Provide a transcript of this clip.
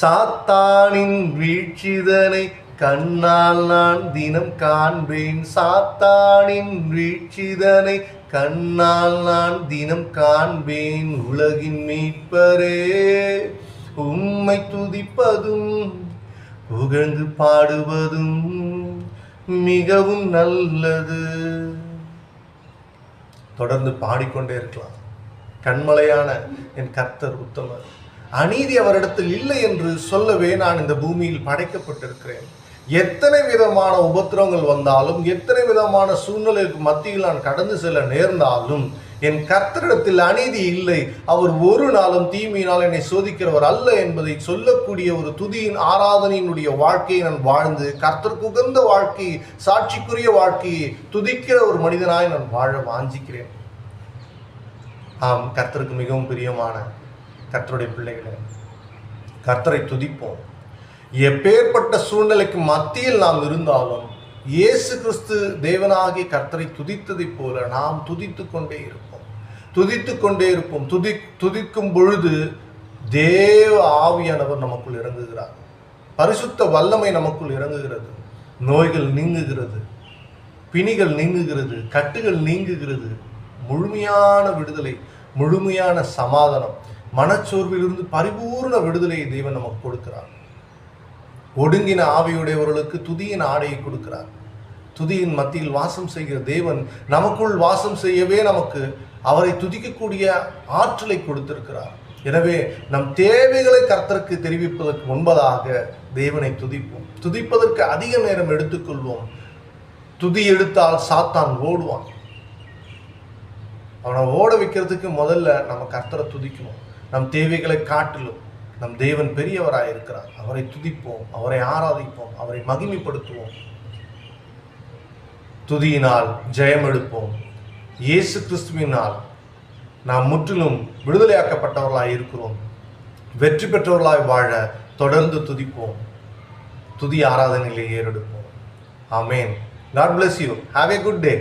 சாத்தானின் வீழ்ச்சிதனை கண்ணால் நான் தினம் காண்பேன். சாத்தானின் வீழ்ச்சிதனை கண்ணால் நான் தினம் காண்பேன். உலகின் மீட்பரே உம்மை துதிப்பதும் புகழ்ந்து பாடுவதும் மிகவும் நல்லது. தொடர்ந்து பாடிக்கொண்டே இருக்கலாம். கண்மலையான என் கர்த்தர் உத்தமர். அநீதி அவரிடத்தில் இல்லை என்று சொல்லவே நான் இந்த பூமியில் படைக்கப்பட்டிருக்கிறேன். எத்தனை விதமான உபத்திரவங்கள் வந்தாலும் எத்தனை விதமான சூழ்நிலைக்கு மத்தியில் நான் கடந்து செல்ல நேர்ந்தாலும் என் கர்த்தரிடத்தில் அநீதி இல்லை. அவர் ஒரு நாளும் தீமையினால் என்னை சோதிக்கிறவர் அல்ல என்பதை சொல்லக்கூடிய ஒரு துதியின் ஆராதனையினுடைய வாழ்க்கையை நான் வாழ்ந்து கர்த்தருக்கு உகந்த வாழ்க்கையை சாட்சிக்குரிய வாழ்க்கையை துதிக்கிற ஒரு மனிதனாய் நான் வாழ வாஞ்சிக்கிறேன். ஆம் கர்த்தருக்கு மிகவும் பிரியமான கர்த்தருடைய பிள்ளைகளே கர்த்தரை துதிப்போம். எப்பேற்பட்ட சூழ்நிலைக்கு மத்தியில் நாம் இருந்தாலும் இயேசு கிறிஸ்து தேவனாகிய கர்த்தரை துதித்ததைப் போல நாம் துதித்து கொண்டே இருப்போம். துதித்து கொண்டே இருப்போம். துதி துதிக்கும் பொழுது தேவ ஆவியானவர் நமக்குள் இறங்குகிறார். பரிசுத்த வல்லமை நமக்குள் இறங்குகிறது. நோய்கள் நீங்குகிறது. பிணிகள் நீங்குகிறது. கட்டுகள் நீங்குகிறது. முழுமையான விடுதலை முழுமையான சமாதானம் மனச்சோர்விலிருந்து பரிபூர்ண விடுதலையை தெய்வன் நமக்கு கொடுக்கிறார். ஒடுங்கின ஆவியுடையவர்களுக்கு துதியின் ஆடையை கொடுக்கிறார். துதியின் மத்தியில் வாசம் செய்கிற தேவன் நமக்குள் வாசம் செய்யவே நமக்கு அவரை துதிக்கக்கூடிய ஆற்றலை கொடுத்திருக்கிறார். எனவே நம் தேவைகளை கர்த்தருக்கு தெரிவிப்பதற்கு முன்பதாக தேவனை துதிப்போம். துதிப்பதற்கு அதிக நேரம் எடுத்துக்கொள்வோம். துதி எடுத்தால் சாத்தான் ஓடுவான். அவனை ஓட வைக்கிறதுக்கு முதல்ல நம்ம கர்த்தரை துதிக்கணும். நம் தேவைகளை காட்டிலும் நம் தேவன் பெரியவராக இருக்கிறார். அவரை துதிப்போம் அவரை ஆராதிப்போம் அவரை மகிமைப்படுத்துவோம். துதியினால் ஜெயம் எடுப்போம். இயேசு கிறிஸ்துவினால் நாம் முற்றிலும் விடுதலையாக்கப்பட்டவர்களாக இருக்கிறோம். வெற்றி பெற்றவர்களாய் வாழ தொடர்ந்து துதிப்போம். துதி ஆராதனையிலே ஏறெடுப்போம். Amen. God bless you have a good day